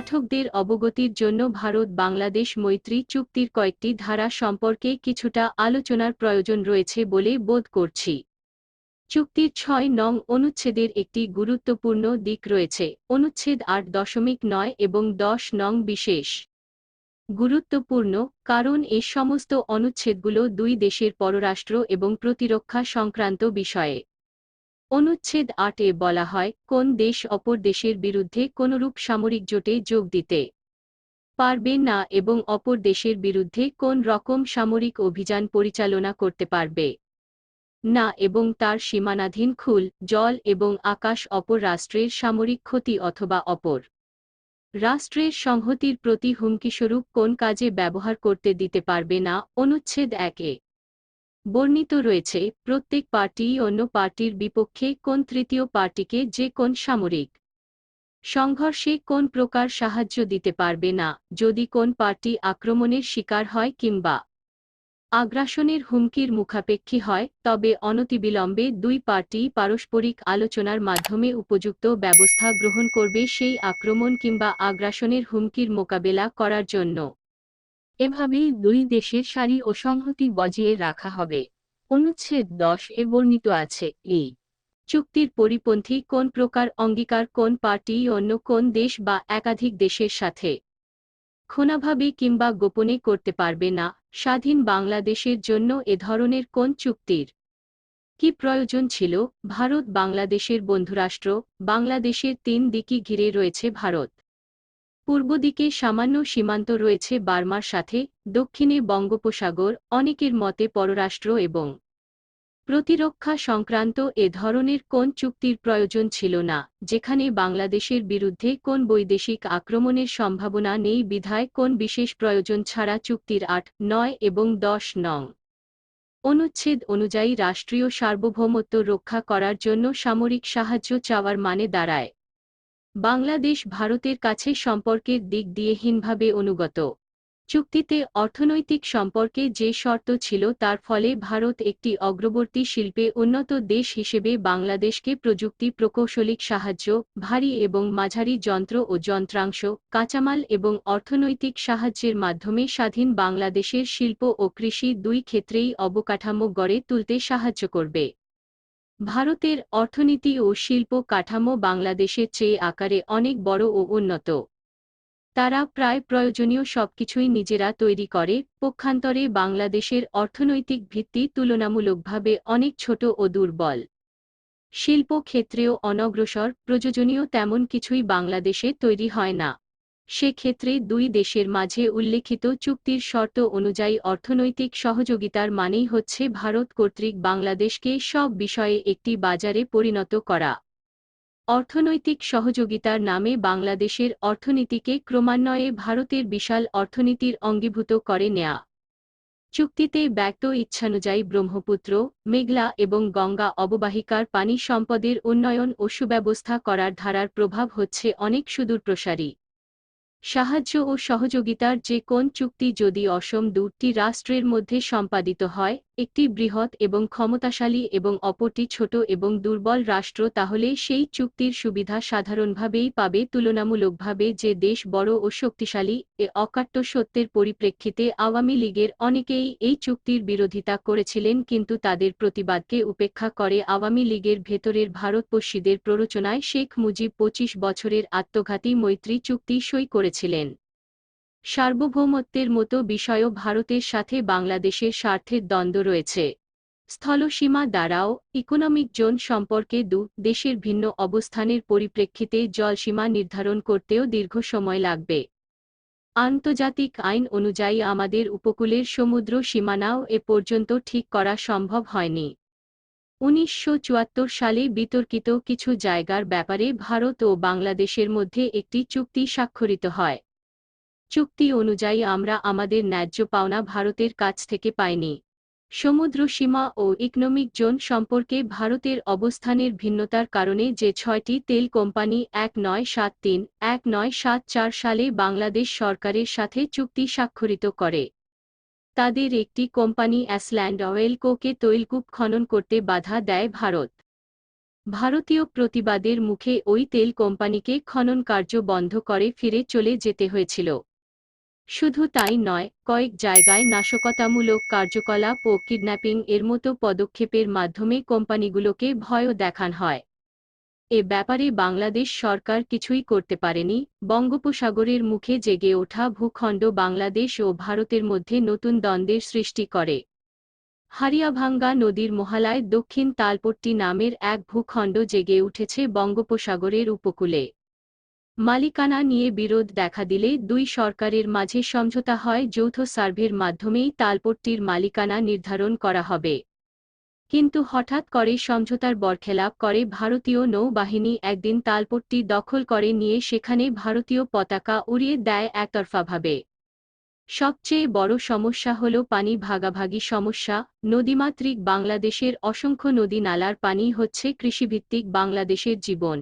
পাঠকদের অবগতির জন্য ভারত বাংলাদেশ মৈত্রী চুক্তির কয়েকটি ধারা সম্পর্কে কিছুটা আলোচনার প্রয়োজন রয়েছে বলে বোধ করছি। চুক্তির ছয় নং অনুচ্ছেদের একটি গুরুত্বপূর্ণ দিক রয়েছে, অনুচ্ছেদ আট দশমিক নয় এবং দশ নং বিশেষ। গুরুত্বপূর্ণ, কারণ এ সমস্ত অনুচ্ছেদগুলো দুই দেশের পররাষ্ট্র এবং প্রতিরক্ষা সংক্রান্ত বিষয়ে। অনুচ্ছেদ আটে বলা হয়, কোন দেশ অপর দেশের বিরুদ্ধে কোনরূপ সামরিক জোটে যোগ দিতে পারবে না এবং অপর দেশের বিরুদ্ধে কোন রকম সামরিক অভিযান পরিচালনা করতে পারবে না এবং তার সীমানাধীন খুল, জল এবং আকাশ অপর রাষ্ট্রের সামরিক ক্ষতি অথবা অপর রাষ্ট্রের সংহতির প্রতি হুমকিস্বরূপ কোন কাজে ব্যবহার করতে দিতে পারবে না, অনুচ্ছেদ একে বর্ণিত রয়েছে, প্রত্যেক পার্টি অন্য পার্টির বিপক্ষে কোন তৃতীয় পার্টিকে যে কোন সামরিক সংঘর্ষে কোন প্রকার সাহায্য দিতে পারবে না, যদি কোন পার্টি আক্রমণের শিকার হয় কিংবা আগ্রাসনের হুমকির মুখাপেক্ষী হয়, তবে অনতিবিলম্বে দুই পার্টি পারস্পরিক আলোচনার মাধ্যমে উপযুক্ত ব্যবস্থা গ্রহণ করবে সেই আক্রমণ কিংবা আগ্রাসনের হুমকির মোকাবেলা করার জন্য। এভাবেই দুই দেশের সারি ও সংহতি বজিয়ে রাখা হবে। অনুচ্ছেদ দশ এ বর্ণিত আছে এই চুক্তির পরিপন্থী কোন প্রকার অঙ্গীকার কোন পার্টি অন্য কোন দেশ বা একাধিক দেশের সাথে খোনাভাবে কিংবা গোপনে করতে পারবে না, স্বাধীন বাংলাদেশের জন্য এ ধরনের কোন চুক্তির কি প্রয়োজন ছিল? ভারত, বাংলাদেশের বন্ধুরাষ্ট্র, বাংলাদেশের তিন দিকই ঘিরে রয়েছে ভারত। পূর্ব দিকে সামান্য সীমান্ত রয়েছে বার্মার সাথে, দক্ষিণে বঙ্গোপসাগর, অনেকের মতে পররাষ্ট্র এবং প্রতিরক্ষা সংক্রান্ত এ ধরনের কোন চুক্তির প্রয়োজন ছিল না, যেখানে বাংলাদেশের বিরুদ্ধে কোন বৈদেশিক আক্রমণের সম্ভাবনা নেই বিধায় কোন বিশেষ প্রয়োজন ছাড়া চুক্তির আট, নয় এবং দশ নং অনুচ্ছেদ অনুযায়ী রাষ্ট্রীয় সার্বভৌমত্ব রক্ষা করার জন্য সামরিক সাহায্য চাওয়ার মানে দাঁড়ায়। বাংলাদেশ ভারতের কাছে সম্পর্কের দিক দিয়ে হীনভাবে অনুগত। চুক্তিতে অর্থনৈতিক সম্পর্কে যে শর্ত ছিল তার ফলে ভারত একটি অগ্রবর্তী শিল্পে উন্নত দেশ হিসেবে বাংলাদেশকে প্রযুক্তি প্রকৌশলিক সাহায্য, ভারী এবং মাঝারি যন্ত্র ও যন্ত্রাংশ, কাঁচামাল এবং অর্থনৈতিক সাহায্যের মাধ্যমে স্বাধীন বাংলাদেশের শিল্প ও কৃষি দুই ক্ষেত্রেই অবকাঠামো গড়ে তুলতে সাহায্য করবে। ভারতের অর্থনীতি ও শিল্প কাঠামো বাংলাদেশের চেয়ে আকারে অনেক বড় ও উন্নত। তারা প্রায় প্রয়োজনীয় সবকিছুই নিজেরা তৈরি করে। পক্ষান্তরে বাংলাদেশের অর্থনৈতিক ভিত্তি তুলনামূলকভাবে অনেক ছোট ও দুর্বল। শিল্প ক্ষেত্রেও অনগ্রসর, প্রয়োজনীয় তেমন কিছুই বাংলাদেশে তৈরি হয় না। সেক্ষেত্রে দুই দেশের মাঝে উল্লেখিত চুক্তির শর্ত অনুযায়ী অর্থনৈতিক সহযোগিতার মানেই হচ্ছে ভারত কর্তৃক বাংলাদেশকে সব বিষয়ে একটি বাজারে পরিণত করা। অর্থনৈতিক সহযোগিতার নামে বাংলাদেশের অর্থনীতিকে ক্রমান্বয়ে ভারতের বিশাল অর্থনীতির অঙ্গীভূত করে নেয়া। চুক্তিতে ব্যক্ত ইচ্ছানুযায়ী ব্রহ্মপুত্র, মেঘলা এবং গঙ্গা অববাহিকার পানি সম্পদের উন্নয়ন ও সুব্যবস্থা করার ধারার প্রভাব হচ্ছে অনেক সুদূরপ্রসারী। সাহায্য ও সহযোগিতার যে কোন চুক্তি যদি অসম দুটি রাষ্ট্রের মধ্যে সম্পাদিত হয় একটি বৃহৎ এবং ক্ষমতাশালী এবং অপরটি ছোট এবং দুর্বল রাষ্ট্র, তাহলে সেই চুক্তির সুবিধা সাধারণভাবেই পাবে। তুলনামূলকভাবে যে দেশ বড় ও শক্তিশালী, এ অকাট্য সত্যের পরিপ্রেক্ষিতে আওয়ামী লীগের অনেকেই এই চুক্তির বিরোধিতা করেছিলেন, কিন্তু তাদের প্রতিবাদকে উপেক্ষা করে আওয়ামী লীগের ভেতরের ভারতপোষীদের প্ররোচনায় শেখ মুজিব পঁচিশ বছরের আত্মঘাতী মৈত্রী চুক্তি সই করেছিলেন। সার্বভৌমত্বের মতো বিষয়ও ভারতের সাথে বাংলাদেশের স্বার্থের দ্বন্দ্ব রয়েছে। স্থলসীমা দ্বারাও ইকোনমিক জোন সম্পর্কে দু দেশের ভিন্ন অবস্থানের পরিপ্রেক্ষিতে জলসীমা নির্ধারণ করতেও দীর্ঘ সময় লাগবে। আন্তর্জাতিক আইন অনুযায়ী আমাদের উপকূলের সমুদ্র সীমানাও এ পর্যন্ত ঠিক করা সম্ভব হয়নি। উনিশশো চুয়াত্তর সালে বিতর্কিত কিছু জায়গার ব্যাপারে ভারত ও বাংলাদেশের মধ্যে একটি চুক্তি স্বাক্ষরিত হয়। চুক্তি অনুযায়ী আমরা আমাদের ন্যায্য পাওনা ভারতের কাছ থেকে পাইনি। সমুদ্র সীমা ও ইকোনমিক জোন সম্পর্কে ভারতের অবস্থানের ভিন্নতার কারণে যে ছয়টি তেল কোম্পানি এক নয় সাত তিন, এক নয় সাত চার সালে বাংলাদেশ সরকারের সাথে চুক্তি স্বাক্ষরিত করে। তাদের একটি কোম্পানি অ্যাসল্যান্ড অয়েল কোকে তৈলকূপ খনন করতে বাধা দেয় ভারত। ভারতীয় প্রতিবাদের মুখে ওই তেল কোম্পানিকে খনন কার্য বন্ধ করে ফিরে চলে যেতে হয়েছিল। শুধু তাই নয়, কয়েক জায়গায় নাশকতামূলক কার্যকলাপ ও কিডন্যাপিং এর মতো পদক্ষেপের মাধ্যমে কোম্পানিগুলোকে ভয়ও দেখান হয়। এ ব্যাপারে বাংলাদেশ সরকার কিছুই করতে পারেনি, বঙ্গোপসাগরের মুখে জেগে ওঠা ভূখণ্ড বাংলাদেশ ও ভারতের মধ্যে নতুন দ্বন্দ্বের সৃষ্টি করে। হারিয়াভাঙ্গা নদীর মহালায় দক্ষিণ তালপট্টি নামের এক ভূখণ্ড জেগে উঠেছে বঙ্গোপসাগরের উপকূলে। মালিকানা নিয়ে বিরোধ দেখা দিলে দুই সরকারের মাঝে সমঝোতা হয় যৌথ সার্ভের মাধ্যমেই তালপট্টির মালিকানা নির্ধারণ করা হবে। কিন্তু হঠাৎ করে সমঝোতার বরখেলাপ করে ভারতীয় নৌবাহিনী একদিন তালপট্টি দখল করে নিয়ে সেখানে ভারতীয় পতাকা উড়িয়ে দেয় একতরফাভাবে। সবচেয়ে বড় সমস্যা হল পানি ভাগাভাগি সমস্যা, নদীমাতৃক বাংলাদেশের অসংখ্য নদী নালার পানি হচ্ছে কৃষিভিত্তিক বাংলাদেশের জীবন।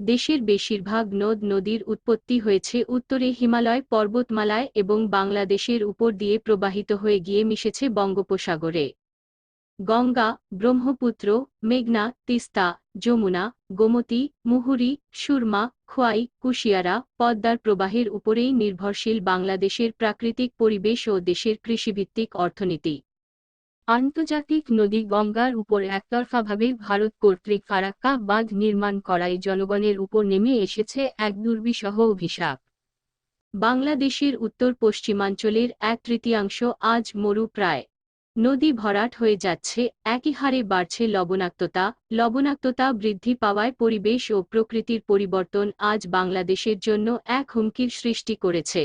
দেশের বেশিরভাগ নদ নদীর উৎপত্তি হয়েছে উত্তরে হিমালয়, পর্বতমালায় এবং বাংলাদেশের উপর দিয়ে প্রবাহিত হয়ে গিয়ে মিশেছে বঙ্গোপসাগরে। গঙ্গা, ব্রহ্মপুত্র, মেঘনা, তিস্তা, যমুনা, গোমতী, মুহুরী, সুরমা, খোয়াই, কুশিয়ারা পদ্মার প্রবাহের উপরেই নির্ভরশীল বাংলাদেশের প্রাকৃতিক পরিবেশ ও দেশের কৃষিভিত্তিক অর্থনীতি। আন্তর্জাতিক নদী গঙ্গার উপর একতরফাভাবে ভারত কর্তৃক ফারাক্কা বাঁধ নির্মাণ করায় জনগণের উপর নেমে এসেছে এক দুর্বিষহ অভিশাপ। বাংলাদেশের উত্তর পশ্চিমাঞ্চলের এক তৃতীয়াংশ আজ মরু প্রায়। নদী ভরাট হয়ে যাচ্ছে, একই হারে বাড়ছে লবণাক্ততা লবণাক্ততা বৃদ্ধি পাওয়ায় পরিবেশ ও প্রকৃতির পরিবর্তন আজ বাংলাদেশের জন্য এক হুমকির সৃষ্টি করেছে।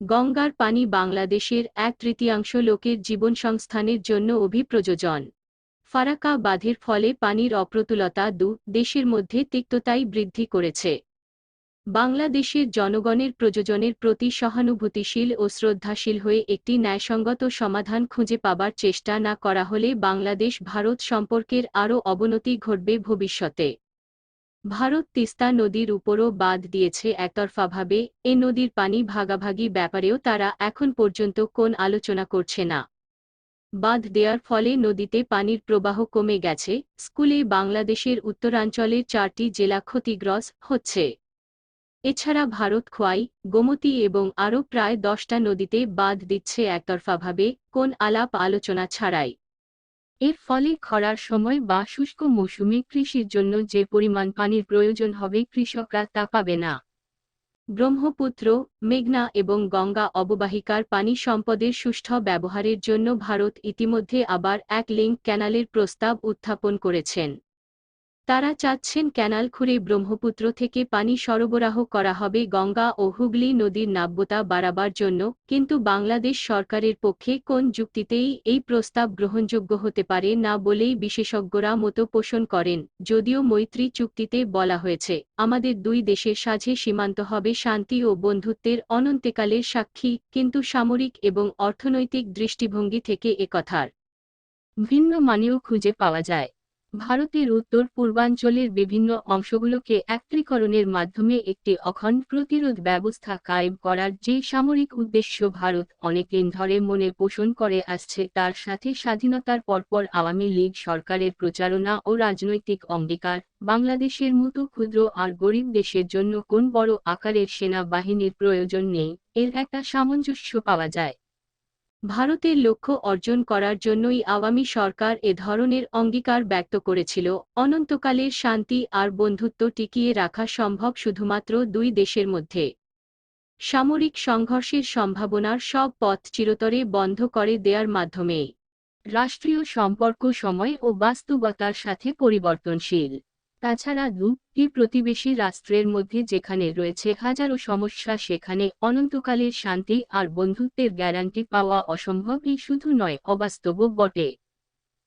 গঙ্গার পানি বাংলাদেশের এক তৃতীয়াংশ লোকের জীবন সংস্থানের জন্য অভিপ্রযোজন। ফারাক্কা বাঁধের ফলে পানির অপ্রতুলতা দু দেশের মধ্যে তিক্ততাই বৃদ্ধি করেছে। বাংলাদেশের জনগণের প্রযোজনের প্রতি সহানুভূতিশীল ও শ্রদ্ধাশীল হয়ে একটি ন্যায়সঙ্গত সমাধান খুঁজে পাবার চেষ্টা না করা হলে বাংলাদেশ ভারত সম্পর্কের আরও অবনতি ঘটবে ভবিষ্যতে। ভারত তিস্তা নদীর উপরও বাঁধ দিয়েছে একতরফাভাবে। এ নদীর পানি ভাগাভাগি ব্যাপারেও তারা এখন পর্যন্ত কোন আলোচনা করছে না। বাঁধ দেওয়ার ফলে নদীতে পানির প্রবাহ কমে গেছে। স্কুলে বাংলাদেশের উত্তরাঞ্চলের চারটি জেলা ক্ষতিগ্রস্ত হচ্ছে। এছাড়া ভারত খোয়াই, গোমতী এবং আরও প্রায় দশটা নদীতে বাঁধ দিচ্ছে একতরফাভাবে। কোন আলাপ আলোচনা ছাড়াই এর ফলে খরার সময় বা শুষ্ক মৌসুমে কৃষির জন্য যে পরিমাণ পানির প্রয়োজন হবে কৃষকরা তা পাবে না। ব্রহ্মপুত্র, মেঘনা এবং গঙ্গা অববাহিকার পানি সম্পদের সুষ্ঠু ব্যবহারের জন্য ভারত ইতিমধ্যে আবার এক লিঙ্ক ক্যানালের প্রস্তাব উত্থাপন করেছেন। তারা চাচ্ছেন ক্যানাল খুঁড়ে ব্রহ্মপুত্র থেকে পানি সরবরাহ করা হবে গঙ্গা ও হুগলি নদীর নাব্যতা বাড়াবার জন্য, কিন্তু বাংলাদেশ সরকারের পক্ষে কোন যুক্তিতেই এই প্রস্তাব গ্রহণযোগ্য হতে পারে না বলেই বিশেষজ্ঞরা মতো পোষণ করেন, যদিও মৈত্রী চুক্তিতে বলা হয়েছে, আমাদের দুই দেশের সাঝে সীমান্ত হবে শান্তি ও বন্ধুত্বের অনন্তেকালের সাক্ষী, কিন্তু সামরিক এবং অর্থনৈতিক দৃষ্টিভঙ্গি থেকে একথার ভিন্ন মানেও খুঁজে পাওয়া যায়। ভারতের উত্তর পূর্বাঞ্চলের বিভিন্ন অংশগুলোকে একত্রীকরণের মাধ্যমে একটি অখণ্ড প্রতিরোধ ব্যবস্থা কায়েম করার যে সামরিক উদ্দেশ্য ভারত অনেকদিন ধরে মনে পোষণ করে আসছে, তার সাথে স্বাধীনতার পরপর আওয়ামী লীগ সরকারের প্রচারণা ও রাজনৈতিক অঙ্গীকার, বাংলাদেশের মতো ক্ষুদ্র আর গরিব দেশের জন্য কোন বড় আকারের সেনাবাহিনীর প্রয়োজন নেই, এর একটা সামঞ্জস্য পাওয়া যায়। ভারতের লক্ষ্য অর্জন করার জন্যই আওয়ামী সরকার এ ধরনের অঙ্গীকার ব্যক্ত করেছিল। অনন্তকালের শান্তি আর বন্ধুত্ব টিকিয়ে রাখা সম্ভব শুধুমাত্র দুই দেশের মধ্যে। সামরিক সংঘর্ষের সম্ভাবনার সব পথ চিরতরে বন্ধ করে দেয়ার মাধ্যমে রাষ্ট্রীয় সম্পর্ক সময় ও বাস্তবতার সাথে পরিবর্তনশীল। তাছাড়া দুটি প্রতিবেশী রাষ্ট্রের মধ্যে যেখানে রয়েছে হাজারো সমস্যা, সেখানে অনন্তকালের শান্তি আর বন্ধুত্বের গ্যারান্টি পাওয়া অসম্ভবই শুধু নয় অবাস্তব বটে।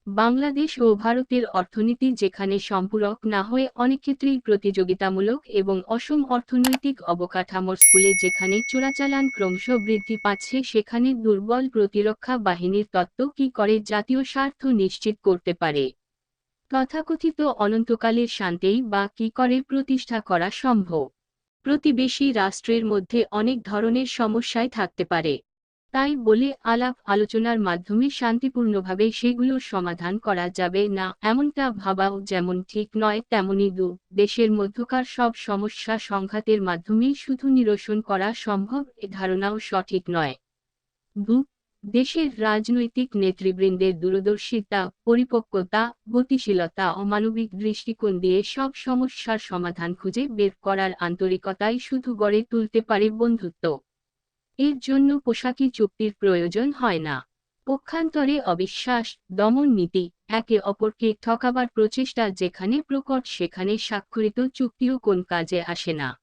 বাংলাদেশ ও ভারতের অর্থনীতি যেখানে সম্পূরক না হয়ে অনেক ক্ষেত্রেই প্রতিযোগিতামূলক এবং অসম অর্থনৈতিক অবকাঠামোর স্কুলে যেখানে চোরাচালান ক্রমশ বৃদ্ধি পাচ্ছে, সেখানে দুর্বল প্রতিরক্ষা বাহিনীর তত্ত্ব কি করে জাতীয় স্বার্থ নিশ্চিত করতে পারে? তথাকথিত অনন্তকালের শান্তিই বা কি করে প্রতিষ্ঠা করা সম্ভব? প্রতিবেশী রাষ্ট্রের মধ্যে অনেক ধরনের সমস্যায় থাকতে পারে। তাই বলে আলাপ আলোচনার মাধ্যমে শান্তিপূর্ণভাবে সেগুলোর সমাধান করা যাবে না এমনটা ভাবাও যেমন ঠিক নয়, তেমনি দু, দেশের মধ্যকার সব সমস্যা সংঘাতের মাধ্যমেই শুধু নিরসন করা সম্ভব এ ধারণাও সঠিক নয়। দু দেশের রাজনৈতিক নেতৃবৃন্দের দূরদর্শিতা, পরিপক্কতা, গতিশীলতা ও মানবিক দৃষ্টিকোণ দিয়ে সব সমস্যার সমাধান খুঁজে বের করার আন্তরিকতাই শুধু গড়ে তুলতে পারে বন্ধুত্ব। এর জন্য পোশাকি চুক্তির প্রয়োজন হয় না। পক্ষান্তরে অবিশ্বাস, দমন নীতি, একে অপরকে ঠকাবার প্রচেষ্টা যেখানে প্রকট, সেখানে স্বাক্ষরিত চুক্তিও কোন কাজে আসে না।